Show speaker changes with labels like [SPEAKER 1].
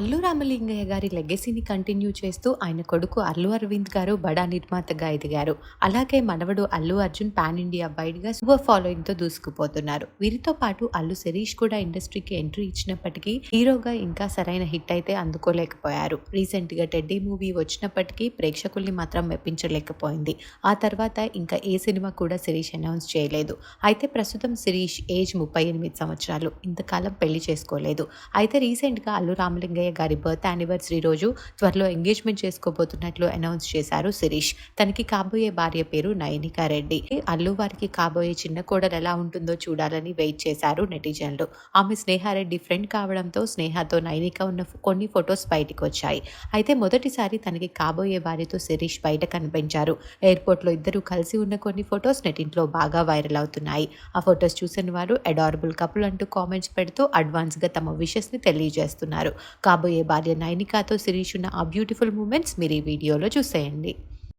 [SPEAKER 1] అల్లు రామలింగయ్య గారి లెగసీని కంటిన్యూ చేస్తూ ఆయన కొడుకు అల్లు అరవింద్ గారు బడా నిర్మాతగా ఎదిగారు. అలాగే మనవడు అల్లు అర్జున్ పాన్ ఇండియా వైడ్గా సూపర్ ఫాలోయింగ్తో దూసుకుపోతున్నారు. వీరితో పాటు అల్లు శిరీష్ కూడా ఇండస్ట్రీకి ఎంట్రీ ఇచ్చినప్పటికీ హీరోగా ఇంకా సరైన హిట్ అయితే అందుకోలేకపోయారు. రీసెంట్గా టెడ్డీ మూవీ వచ్చినప్పటికీ ప్రేక్షకుల్ని మాత్రం మెప్పించలేకపోయింది. ఆ తర్వాత ఇంకా ఏ సినిమా కూడా శిరీష్ అనౌన్స్ చేయలేదు. అయితే ప్రస్తుతం శిరీష్ ఏజ్ ముప్పై ఎనిమిది సంవత్సరాలు. ఇంతకాలం పెళ్ళి చేసుకోలేదు. అయితే రీసెంట్గా అల్లు రామలింగయ్య గారి బర్త్ యానివర్సరీ రోజు త్వరలో ఎంగేజ్మెంట్ చేసుకోబోతున్నట్లు అనౌన్స్ చేశారు శిరీష్. తనకి కాబోయే భార్య పేరు నయనికా రెడ్డి. అల్లు వారికి కాబోయే చిన్న కోడలు ఎలా ఉంటుందో చూడాలని వెయిట్ చేశారు నెటిజన్లు. ఆమె స్నేహారెడ్డి ఫ్రెండ్ కావడంతో స్నేహతో నైనిక ఉన్న కొన్ని ఫొటోస్ బయటికి వచ్చాయి. అయితే మొదటిసారి తనకి కాబోయే భార్యతో శిరీష్ బయట కనిపించారు. ఎయిర్పోర్ట్లో ఇద్దరు కలిసి ఉన్న కొన్ని ఫొటోస్ నెటింట్లో బాగా వైరల్ అవుతున్నాయి. ఆ ఫొటోస్ చూసిన వారు అడారబుల్ కపుల్ అంటూ కామెంట్స్ పెడుతూ అడ్వాన్స్గా తమ విషెస్ని తెలియజేస్తున్నారు. కాబోయే భార్య నైనికాతో శిరీష్ ఉన్న ఆ బ్యూటిఫుల్ మూమెంట్స్ మీరు ఈ వీడియోలో చూసేయండి.